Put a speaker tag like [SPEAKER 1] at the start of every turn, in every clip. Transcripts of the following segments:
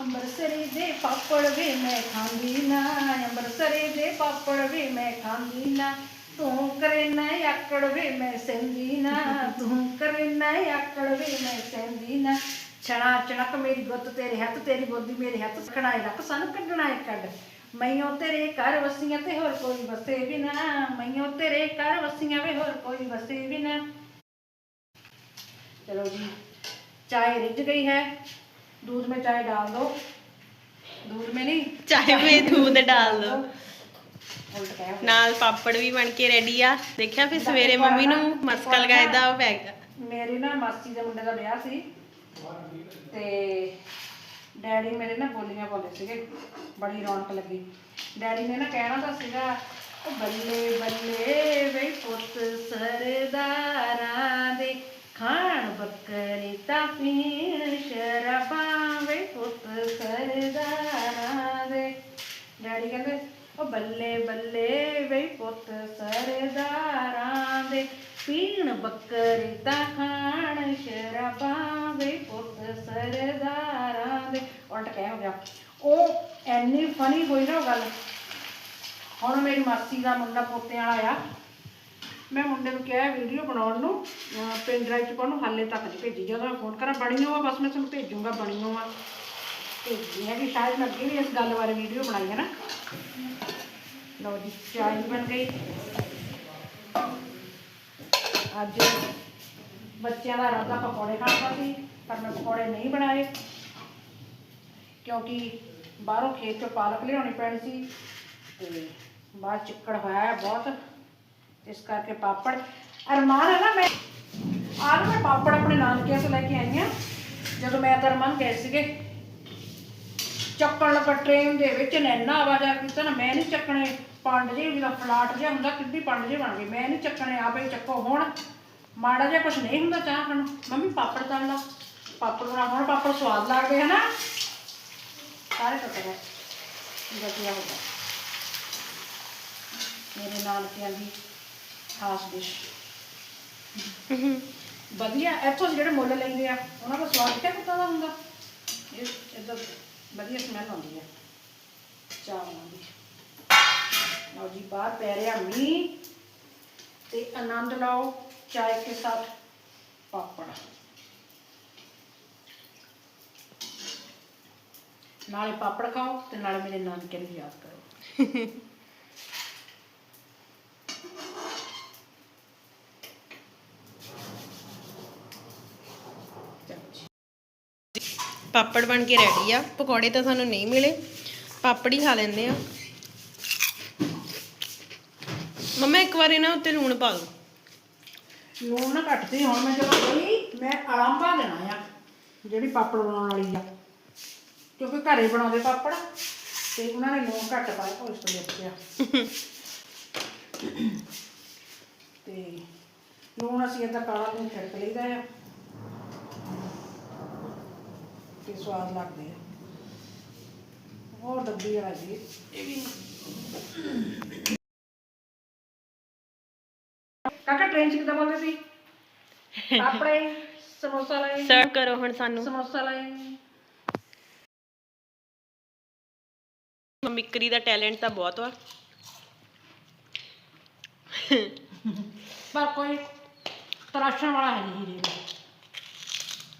[SPEAKER 1] ਅੰਮ੍ਰਿਤਸਰੀ ਦੇ ਪਾਪੜ ਵੀ ਮੈਂ ਖਾਂਦੀ ਨਾ, ਅੰਮ੍ਰਿਤਸਰੀ ਦੇ ਪਾਪੜ ਵੀ ਮੈਂ ਖਾਂਦੀ ਨਾ। ਤੂੰ ਕਰੇ ਨਾ ਆਕੜ ਵੀ ਮੈਂ ਸਹਿੰਦੀ ਨਾ ਤੂੰ ਕਰੇ ਨਾ ਆਕੜ ਵੀ ਮੈਂ ਸਹਿੰਦੀ ਨਾ। ਛਣਾ ਚਣਕ ਮੇਰੀ ਗੁੱਤ ਤੇਰੇ ਹੱਥ, ਤੇਰੀ ਗੋਦੀ ਮੇਰੇ ਹੱਥ ਖੜਾਏ ਰੱਖ ਸਾਨੂੰ ਕੱਢਣਾ ਏ ਕੱਢ। ਮਈਓ ਤੇਰੇ ਘਰ ਵਸੀਆਂ ਤੇ ਹੋਰ ਕੋਈ ਵਸੇ ਵੀ ਨਾ। ਮਈਓ ਤੇਰੇ ਘਰ ਵਸੀਆਂ ਵੇ ਹੋਰ ਕੋਈ ਵਸੇ ਵੀ ਨਾ। ਚਲੋ ਜੀ, ਚਾਹ ਰਿੱਝ ਗਈ ਹੈ। दूध में चाय डाल दो दूध में नहीं
[SPEAKER 2] ਚਾਹੇ ਵੇ दूध डाल दो
[SPEAKER 1] उल्ट कह
[SPEAKER 2] ਨਾਲ ਪਾਪੜ ਵੀ ਬਣ ਕੇ ਰੈਡੀ ਆ ਦੇਖਿਆ ਫਿਰ ਸਵੇਰੇ ਮੰਮੀ ਨੂੰ ਮਸਕਾ ਲਗਾਇਆ ਦਾ ਉਹ ਪੈ ਗਿਆ
[SPEAKER 1] ਮੇਰੀ ਨਾ ਮਾਸੀ ਦੇ ਮੁੰਡੇ ਦਾ ਵਿਆਹ ਸੀ ਤੇ ਡੈਡੀ ਮੇਰੇ ਨਾ ਬੋਲੀਆਂ ਪਾਉਂਦੇ ਸੀਗੇ ਬੜੀ ਰੌਣਕ ਲੱਗੀ ਡੈਡੀ ਨੇ ਨਾ ਕਹਿਣਾ ਤਾਂ ਸੀਗਾ ਉਹ ਬੱਲੇ ਬੱਲੇ ਵੇ ਪੁੱਤ ਸਰਦਾਰਾਂ ਦੇ ਖਾਣ ਬੱਕਰੇ ਤਾਂ ਪੀਣ ਸ਼ਰਾਬਾਂ ਵੇ ਪੁੱਤ ਸਰਦਾਰਾਂ। ਦੇ ਡੈਡੀ ਕਹਿੰਦੇ, ਉਹ ਬੱਲੇ ਬੱਲੇ ਵੇ ਪੁੱਤ ਸਰਦਾਰਾਂ ਦੇ। ਪੀਣ ਬੱਕਰੇ ਤਾਂ ਖਾਣ ਸ਼ਰਾਬਾਂ ਵੇ ਪੁੱਤ ਸਰਦਾਰਾਂ ਦੇ। ਉਲਟ ਕਹਿ ਹੋ ਗਿਆ। ਉਹ ਐਨੀ ਫਨੀ ਹੋਈ ਨਾ ਉਹ ਗੱਲ। ਹੁਣ ਮੇਰੀ ਮਾਸੀ ਦਾ ਮੁੰਡਾ ਪੋਤੇ ਵਾਲਾ ਆ ਮੈਂ ਮੁੰਡੇ ਨੂੰ ਕਿਹਾ, ਵੀਡੀਓ ਬਣਾਉਣ ਨੂੰ ਪਿੰਡ ਡਰਾਈਵ 'ਚ ਪਾਉਣ ਨੂੰ ਹਾਲੇ ਤੱਕ ਨਹੀਂ ਭੇਜੀ। ਜਦੋਂ ਮੈਂ ਫੋਨ ਕਰਾਂ ਬਣੀ ਹੋਆ ਬਸ ਮੈਂ ਤੁਹਾਨੂੰ ਭੇਜੂੰਗਾ ਬਣੀ ਹੋਆ ਭੇਜੀ ਹੈ ਕਿ ਸ਼ਾਇਦ ਮੈਂ ਅੱਗੇ ਵੀ ਇਸ ਗੱਲ ਬਾਰੇ ਵੀਡੀਓ ਬਣਾਈ ਹੈ ਨਾ। ਲਓ ਜੀ ਚਾय ਬਣ ਗਈ। ਅੱਜ ਬੱਚਿਆਂ ਦਾ ਰਾਦਾ ਪਕੌੜੇ ਖਾਣ ਦਾ ਸੀ, ਪਰ ਮੈਂ ਪਕੌੜੇ ਨਹੀਂ ਬਣਾਏ, ਕਿਉਂਕਿ ਬਾਹਰੋਂ ਖੇਤ ਚੋਂ ਪਾਲਕ ਲਿਆਉਣੀ ਪੈਣੀ ਸੀ ਤੇ ਬਾਹਰ ਚਿੱਕੜ ਹੋਇਆ ਹੈ ਬਹੁਤ, ਇਸ ਕਰਕੇ ਪਾਪੜ। ਅਰਮਾਨ ਹੈ ਨਾ ਮੈਂ, ਆਹ ਮੈਂ ਪਾਪੜ ਆਪਣੇ ਨਾਨਕਿਆਂ ਤੋਂ ਲੈ ਕੇ ਆਈ ਹਾਂ, ਜਦੋਂ ਮੈਂ ਤਾਂ ਅਰਮਾਨ ਗਏ ਸੀਗੇ। ਚੱਕਣ ਲੱਗਾ ਟ੍ਰੇਨ ਦੇ ਵਿੱਚ ਇੰਨਾ ਆਵਾਜ਼ਾਂ ਕੀਤਾ ਨਾ, ਮੈਂ ਨਹੀਂ ਚੱਕਣੇ ਪੰਡ ਜੇ ਜਿਹਦਾ ਫਲਾਟ ਜਿਹਾ ਹੁੰਦਾ, ਕਿੱਡੀ ਪੰਡ ਜੇ ਬਣ ਗਏ। ਮੈਂ ਨਹੀਂ ਚੱਕਣੇ, ਆਪੇ ਚੱਕੋ। ਹੁਣ ਮਾੜਾ ਜਿਹਾ ਕੁਝ ਨਹੀਂ ਹੁੰਦਾ ਚਾਹ ਖਾਣ ਮੰਮੀ, ਪਾਪੜ ਤਲ ਲਾ ਪਾਪੜ ਬਣਾ, ਹੁਣ ਪਾਪੜ ਸਵਾਦ ਲੱਗਦੇ ਹਨਾ ਸਾਰੇ ਪਤਾ ਹੈ ਵਧੀਆ ਹੁੰਦਾ ਮੇਰੇ ਨਾਨਕਿਆਂ ਦੀ ਖਾਸ ਡਿਸ਼ ਵਧੀਆ। ਇੱਥੋਂ ਜਿਹੜੇ ਮੁੱਲ ਲੈਂਦੇ ਆ, ਉਹਨਾਂ ਦਾ ਸਵਾਦ ਕਿਆ ਪਤਾ ਦਾ ਹੁੰਦਾ ਇਹ ਇਦਾਂ ਵਧੀਆ ਸਮੈਲ ਆਉਂਦੀ ਹੈ ਚਾਵਲਾਂ ਦੀ ਲਓ ਜੀ, ਬਾਹਰ ਪੈ ਰਿਹਾ ਮੀਂਹ ਤੇ ਆਨੰਦ ਲਓ, ਚਾਹ ਕੇ ਸਾਥ ਪਾਪੜ। ਨਾਲੇ ਪਾਪੜ ਖਾਓ ਤੇ ਨਾਲੇ ਮੇਰੇ ਨਾਨਕੇ ਨੂੰ ਯਾਦ ਕਰੋ।
[SPEAKER 2] ਪਾਪੜ ਬਣ ਕੇ ਰੈਡੀ ਆ। ਪਕੌੜੇ ਤਾਂ ਸਾਨੂੰ ਨਹੀਂ ਮਿਲੇ। ਪਾਪੜ ਹੀ ਖਾ ਲੈਂਦੇ ਆ। ਮੰਮਾ ਇੱਕ ਵਾਰ ਇਹਨਾਂ ਉੱਤੇ ਲੂਣ ਪਾ ਦਿਓ।
[SPEAKER 1] ਲੂਣ ਨਾ ਘੱਟਦੀ ਹੁਣ। ਮੈਂ ਜਦੋਂ ਗਈ ਮੈਂ ਆਲੰਬਾ ਲੈਣਾ ਆ ਜਿਹੜੀ ਪਾਪੜ ਬਣਾਉਣ ਵਾਲੀ ਆ। ਕਿਉਂਕਿ ਘਰੇ ਬਣਾਉਂਦੇ ਪਾਪੜ ਤੇ ਉਹਨਾਂ ਨੇ ਲੂਣ ਘੱਟ ਪਾਇਆ ਉਹ ਇਸ ਤੋਂ ਦੇਖਿਆ ਤੇ ਲੂਣ ਅਸੀਂ ਏਦਾਂ ਕਾਲਾ ਲੂਣ ਛਿੜਕ ਲਈਦਾ ਆ। ਤੇ ਸਵਾਦ ਲੱਗਦੇ ਆ? ਹੋਰ ਡੱਬੀ ਵਾਲਾ ਜੀ। ਇਹ ਵੀ ਕਾਕਾ ਟ੍ਰੇਨ ਚ ਕਿੱਦਾਂ ਬੋਲਦੇ ਸੀ? ਆਪਣੇ ਸਮੋਸਾ ਲਾਏ
[SPEAKER 2] ਸਰਵ ਕਰੋ ਹੁਣ ਸਾਨੂੰ।
[SPEAKER 1] ਸਮੋਸਾ ਲਾਏ
[SPEAKER 2] ਮਿਕਰੀ ਦਾ ਟੈਲੈਂਟ ਤਾਂ ਬਹੁਤ ਵਾ।
[SPEAKER 1] ਪਰ ਕੋਈ ਤਰਾਸ਼ਣ ਵਾਲਾ ਹੈ ਨਹੀਂ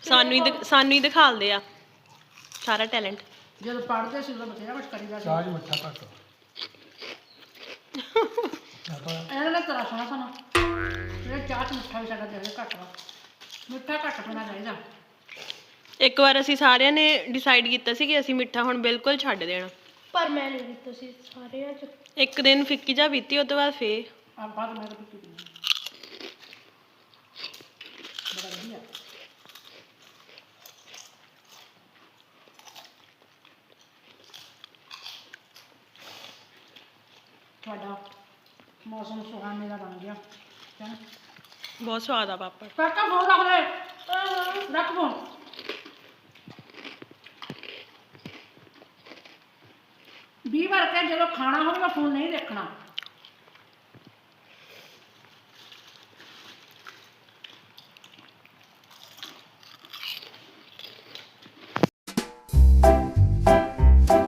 [SPEAKER 2] ਸਾਨੂੰ ਹੀ ਸਾਨੂੰ ਹੀ ਦਿਖਾਲਦੇ ਆ। ਸਾਰਾ ਟੈਲੈਂਟ।
[SPEAKER 1] ਜਦੋਂ ਪੜ੍ਹਦੇ ਸੀ ਉਦੋਂ ਬਥੇਰਾ ਕੁਝ ਕਰੀਦਾ ਸੀ।
[SPEAKER 3] ਚਾਹ ਚ ਮਿੱਠਾ ਘੱਟ।
[SPEAKER 1] ਇਹਨਾਂ ਨੇ ਤਰਾਸ਼ਣਾ ਸਾਨੂੰ ਇਹ ਚਾਹ ਚ ਮਿੱਠਾ ਵੀ ਸਾਡਾ ਦੇ ਘੱਟ ਵਾ। ਮਿੱਠਾ ਘੱਟ ਪੀਣਾ ਚਾਹੀਦਾ।
[SPEAKER 2] ਇੱਕ ਵਾਰ ਅਸੀਂ ਸਾਰਿਆਂ ਨੇ ਡਿਸਾਈਡ ਕੀਤਾ ਸੀ ਕਿ ਅਸੀਂ ਮਿੱਠਾ ਹੁਣ ਬਿਲਕੁਲ ਛੱਡ ਦੇਣਾ।
[SPEAKER 4] ਪਰ ਮੈਂ ਨਹੀਂ ਦਿੱਤਾ ਸੀ ਸਾਰਿਆਂ ਚ।
[SPEAKER 2] ਇੱਕ ਦਿਨ ਫਿੱਕੀ ਜਾ ਪੀਤੀ ਉਸ ਤੋਂ ਬਾਅਦ ਫੇਰ।
[SPEAKER 1] ਆ ਬਾਅਦ ਮੈਂ ਤਾਂ ਪੀਤੀ ਪੀਣੀ ਬੜਾ ਵਧੀਆ ਤੁਹਾਡਾ ਮੌਸਮ ਸੁਹਾਨੇ ਦਾ ਬਣ ਗਿਆ।
[SPEAKER 2] ਬਹੁਤ ਸਵਾਦ ਆ ਪਾਪੜ।
[SPEAKER 1] ਕਾਕਾ ਫੋਨ ਰੱਖ ਲੈ। ਰੱਖ ਫੋਨ। ਵੀਹ ਵਾਰ ਕਹਿ ਜਦੋਂ ਖਾਣਾ ਹੋਵੇ ਫੋਨ ਨਹੀਂ ਦੇਖਣਾ।